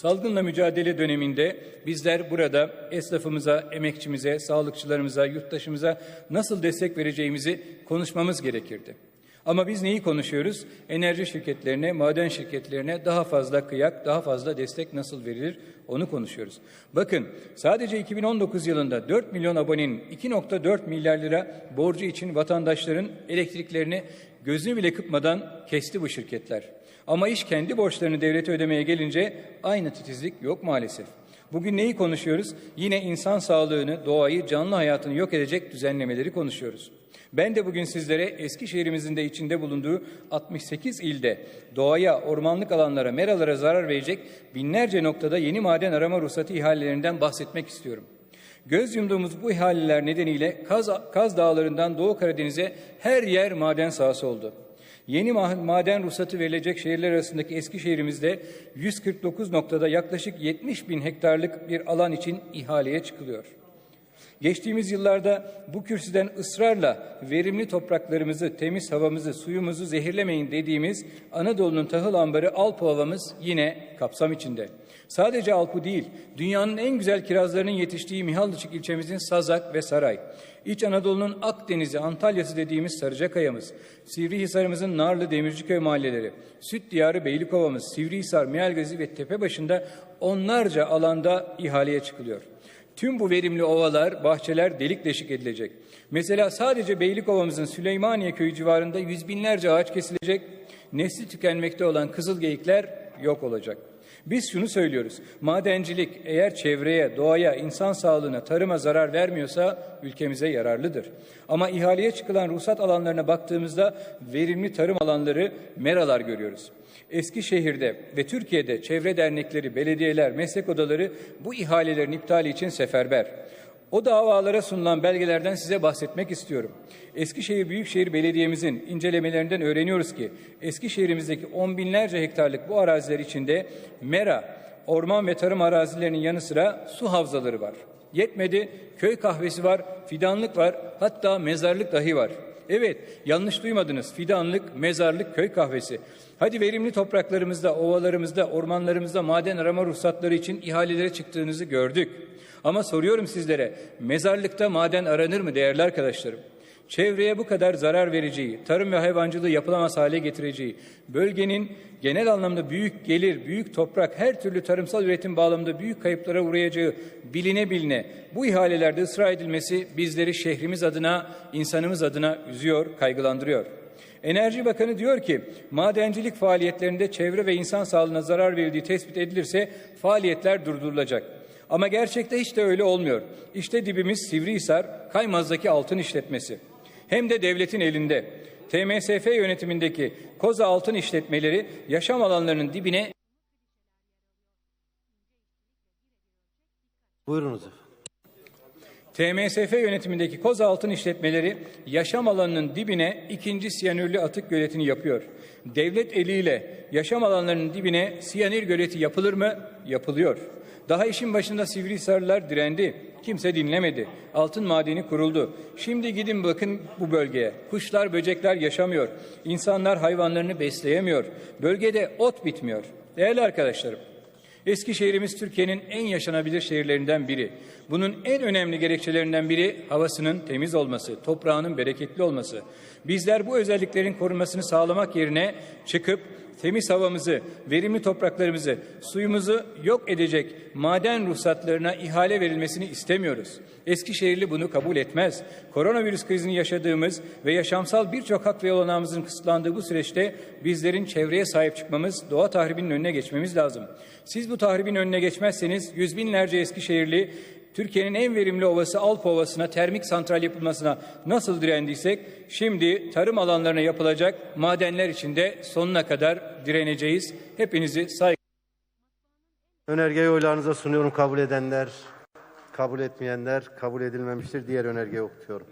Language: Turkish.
Salgınla mücadele döneminde bizler burada esnafımıza, emekçimize, sağlıkçılarımıza, yurttaşımıza nasıl destek vereceğimizi konuşmamız gerekirdi. Ama biz neyi konuşuyoruz? Enerji şirketlerine, maden şirketlerine daha fazla kıyak, daha fazla destek nasıl verilir onu konuşuyoruz. Bakın sadece 2019 yılında 4 milyon abonenin 2.4 milyar lira borcu için vatandaşların elektriklerini gözünü bile kıpmadan kesti bu şirketler. Ama iş kendi borçlarını devlete ödemeye gelince aynı titizlik yok maalesef. Bugün neyi konuşuyoruz? Yine insan sağlığını, doğayı, canlı hayatını yok edecek düzenlemeleri konuşuyoruz. Ben de bugün sizlere Eskişehir'imizin de içinde bulunduğu 68 ilde doğaya, ormanlık alanlara, meralara zarar verecek binlerce noktada yeni maden arama ruhsatı ihalelerinden bahsetmek istiyorum. Göz yumduğumuz bu ihaleler nedeniyle Kaz, Kaz Dağları'ndan Doğu Karadeniz'e her yer maden sahası oldu. Yeni maden ruhsatı verilecek şehirler arasındaki Eskişehir'imizde 149 noktada yaklaşık 70 bin hektarlık bir alan için ihaleye çıkılıyor. Geçtiğimiz yıllarda bu kürsüden ısrarla verimli topraklarımızı, temiz havamızı, suyumuzu zehirlemeyin dediğimiz Anadolu'nun tahıl ambarı Alpova'mız yine kapsam içinde. Sadece Alpu değil, dünyanın en güzel kirazlarının yetiştiği Mihallıçık ilçemizin Sazak ve Saray, İç Anadolu'nun Akdeniz'i, Antalya'sı dediğimiz Sarıcakaya'mız, Sivrihisar'ımızın Narlı Demirciköy mahalleleri, Süt Diyarı Beylikova'mız, Sivrihisar, Mealgazi ve Tepebaşı'nda onlarca alanda ihaleye çıkılıyor. Tüm bu verimli ovalar, bahçeler delik deşik edilecek. Mesela sadece Beylikova'mızın Süleymaniye köyü civarında yüz binlerce ağaç kesilecek, nesli tükenmekte olan kızılgeyikler yok olacak. Biz şunu söylüyoruz. Madencilik eğer çevreye, doğaya, insan sağlığına, tarıma zarar vermiyorsa ülkemize yararlıdır. Ama ihaleye çıkılan ruhsat alanlarına baktığımızda verimli tarım alanları, meralar görüyoruz. Eskişehir'de ve Türkiye'de çevre dernekleri, belediyeler, meslek odaları bu ihalelerin iptali için seferber. O davalara sunulan belgelerden size bahsetmek istiyorum. Eskişehir Büyükşehir Belediye'mizin incelemelerinden öğreniyoruz ki Eskişehir'imizdeki on binlerce hektarlık bu araziler içinde mera, orman ve tarım arazilerinin yanı sıra su havzaları var. Yetmedi, köy kahvesi var, fidanlık var, hatta mezarlık dahi var. Evet, yanlış duymadınız. Fidanlık, mezarlık, köy kahvesi. Hadi verimli topraklarımızda, ovalarımızda, ormanlarımızda maden arama ruhsatları için ihalelere çıktığınızı gördük. Ama soruyorum sizlere, mezarlıkta maden aranır mı değerli arkadaşlarım? Çevreye bu kadar zarar vereceği, tarım ve hayvancılığı yapılamaz hale getireceği, bölgenin genel anlamda büyük gelir, büyük toprak, her türlü tarımsal üretim bağlamında büyük kayıplara uğrayacağı biline biline bu ihalelerde ısrar edilmesi bizleri şehrimiz adına, insanımız adına üzüyor, kaygılandırıyor. Enerji Bakanı diyor ki madencilik faaliyetlerinde çevre ve insan sağlığına zarar verildiği tespit edilirse faaliyetler durdurulacak. Ama gerçekte hiç de öyle olmuyor. İşte dibimiz Sivrihisar, Kaymaz'daki altın işletmesi. Hem de devletin elinde. TMSF yönetimindeki Koza Altın işletmeleri yaşam alanlarının dibine Buyurunuz efendim. TMSF yönetimindeki koz altın işletmeleri yaşam alanının dibine ikinci siyanürlü atık göletini yapıyor. Devlet eliyle yaşam alanlarının dibine siyanür göleti yapılır mı? Yapılıyor. Daha işin başında Sivrihisarlılar direndi. Kimse dinlemedi. Altın madeni kuruldu. Şimdi gidin bakın bu bölgeye. Kuşlar, böcekler yaşamıyor. İnsanlar hayvanlarını besleyemiyor. Bölgede ot bitmiyor. Değerli arkadaşlarım, Eskişehir'imiz Türkiye'nin en yaşanabilir şehirlerinden biri. Bunun en önemli gerekçelerinden biri havasının temiz olması, toprağının bereketli olması. Bizler bu özelliklerin korunmasını sağlamak yerine çıkıp temiz havamızı, verimli topraklarımızı, suyumuzu yok edecek maden ruhsatlarına ihale verilmesini istemiyoruz. Eskişehirli bunu kabul etmez. Koronavirüs krizini yaşadığımız ve yaşamsal birçok hak ve olanağımızın kısıtlandığı bu süreçte bizlerin çevreye sahip çıkmamız, doğa tahribinin önüne geçmemiz lazım. Siz bu tahribin önüne geçmezseniz yüz binlerce Eskişehirli Türkiye'nin en verimli ovası Alp Ovası'na termik santral yapılmasına nasıl direndiysek şimdi tarım alanlarına yapılacak madenler için de sonuna kadar direneceğiz. Hepinizi saygı Önergeyi oylarınıza sunuyorum. Kabul edenler, kabul etmeyenler kabul edilmemiştir. Diğer önergeyi okutuyorum.